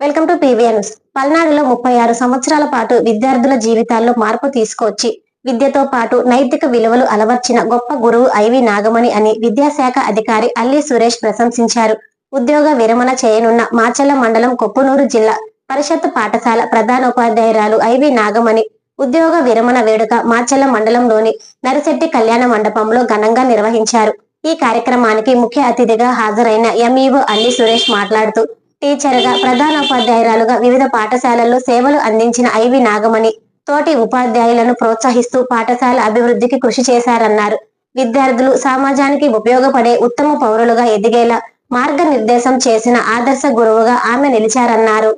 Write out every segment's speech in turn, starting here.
Welcome to PVNS పల్నాడులో ముప్పై ఆరు సంవత్సరాల పాటు విద్యార్థుల జీవితాల్లో మార్పు తీసుకొచ్చి విద్యతో పాటు నైతిక విలువలు అలవర్చిన గొప్ప గురువు ఐవి నాగమణి అని విద్యాశాఖ అధికారి అల్లి సురేష్ ప్రశంసించారు. ఉద్యోగ విరమణ చేయనున్న మాచల్ల మండలం కొప్పునూరు జిల్లా పరిషత్ పాఠశాల ప్రధానోపాధ్యాయురాలు ఐవి నాగమణి ఉద్యోగ విరమణ వేడుక మాచల్ల మండలంలోని నరిశెట్టి కళ్యాణ మండపంలో ఘనంగా నిర్వహించారు. ఈ కార్యక్రమానికి ముఖ్య అతిథిగా హాజరైన ఎంఈఓ అల్లి సురేష్ మాట్లాడుతూ టీచర్గా ప్రధానోపాధ్యాయురాలుగా వివిధ పాఠశాలల్లో సేవలు అందించిన ఐవి నాగమణి తోటి ఉపాధ్యాయులను ప్రోత్సహిస్తూ పాఠశాల అభివృద్ధికి కృషి చేశారన్నారు. విద్యార్థులు సమాజానికి ఉపయోగపడే ఉత్తమ పౌరులుగా ఎదిగేలా మార్గనిర్దేశం చేసిన ఆదర్శ గురువుగా ఆమె నిలిచారన్నారు.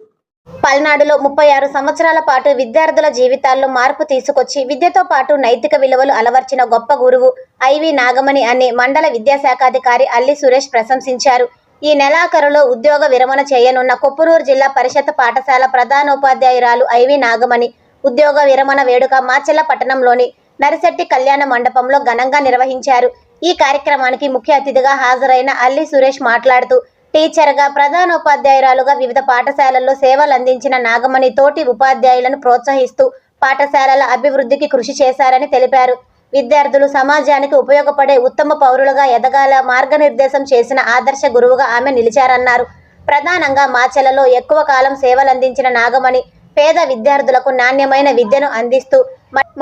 పల్నాడులో ముప్పై ఆరు సంవత్సరాల పాటు విద్యార్థుల జీవితాల్లో మార్పు తీసుకొచ్చి విద్యతో పాటు నైతిక విలువలు అలవర్చిన గొప్ప గురువు ఐవి నాగమణి అనే మండల విద్యాశాఖాధికారి అల్లి సురేష్ ప్రశంసించారు. ఈ నెలాఖరులో ఉద్యోగ విరమణ చేయనున్న కొప్పునూరు జిల్లా పరిషత్ పాఠశాల ప్రధానోపాధ్యాయురాలు ఐవి నాగమణి ఉద్యోగ విరమణ వేడుక మాచెల్ల పట్టణంలోని నరిశెట్టి కళ్యాణ మండపంలో ఘనంగా నిర్వహించారు. ఈ కార్యక్రమానికి ముఖ్య అతిథిగా హాజరైన అల్లి సురేష్ మాట్లాడుతూ టీచర్గా ప్రధానోపాధ్యాయురాలుగా వివిధ పాఠశాలల్లో సేవలు అందించిన నాగమణి తోటి ఉపాధ్యాయులను ప్రోత్సహిస్తూ పాఠశాలల అభివృద్ధికి కృషి చేశారని తెలిపారు. విద్యార్థులు సమాజానికి ఉపయోగపడే ఉత్తమ పౌరులుగా ఎదగాల మార్గనిర్దేశం చేసిన ఆదర్శ గురువుగా ఆమె నిలిచారన్నారు. ప్రధానంగా మాచెలలో ఎక్కువ కాలం సేవలందించిన నాగమణి పేద విద్యార్థులకు నాణ్యమైన విద్యను అందిస్తూ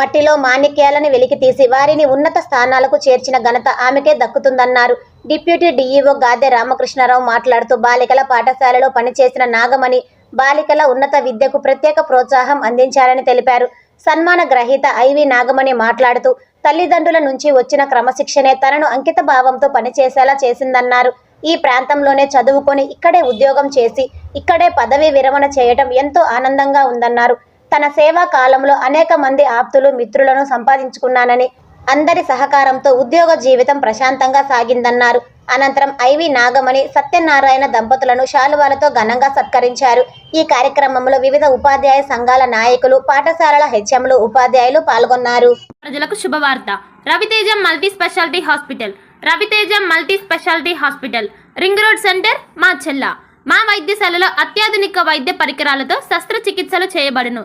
మట్టిలో మాణిక్యాలను వెలికితీసి వారిని ఉన్నత స్థానాలకు చేర్చిన ఘనత ఆమెకే దక్కుతుందన్నారు. డిప్యూటీ డీఈఓ గాదె రామకృష్ణారావు మాట్లాడుతూ బాలికల పాఠశాలలో పనిచేసిన నాగమణి బాలికల ఉన్నత విద్యకు ప్రత్యేక ప్రోత్సాహం అందించారని తెలిపారు. సన్మాన గ్రహీత ఐవి నాగమణి మాట్లాడుతూ తల్లిదండ్రుల నుంచి వచ్చిన క్రమశిక్షణే తనను అంకిత భావంతో పనిచేసేలా చేసిందన్నారు. ఈ ప్రాంతంలోనే చదువుకొని ఇక్కడే ఉద్యోగం చేసి ఇక్కడే పదవీ విరమణ చేయటం ఎంతో ఆనందంగా ఉందన్నారు. తన సేవా కాలంలో అనేక మంది ఆప్తులు మిత్రులను సంపాదించుకున్నానని అందరి సహకారంతో ఉద్యోగ జీవితం ప్రశాంతంగా సాగిందన్నారు. అనంతరం ఐవి నాగమణి సత్యనారాయణ దంపతులను శాలువాలతో ఘనంగా సత్కరించారు. ఈ కార్యక్రమంలో వివిధ ఉపాధ్యాయ సంఘాల నాయకులు పాఠశాలల హెచ్ఎంలు ఉపాధ్యాయులు పాల్గొన్నారు. ప్రజలకు శుభవార్త. Raviteja multi speciality hospital. Raviteja multi speciality hospital. Ring road centre మా చెల్ల. మా వైద్యశాలలో అత్యాధునిక వైద్య పరికరాలతో శస్త్రచికిత్సలు చేయబడును.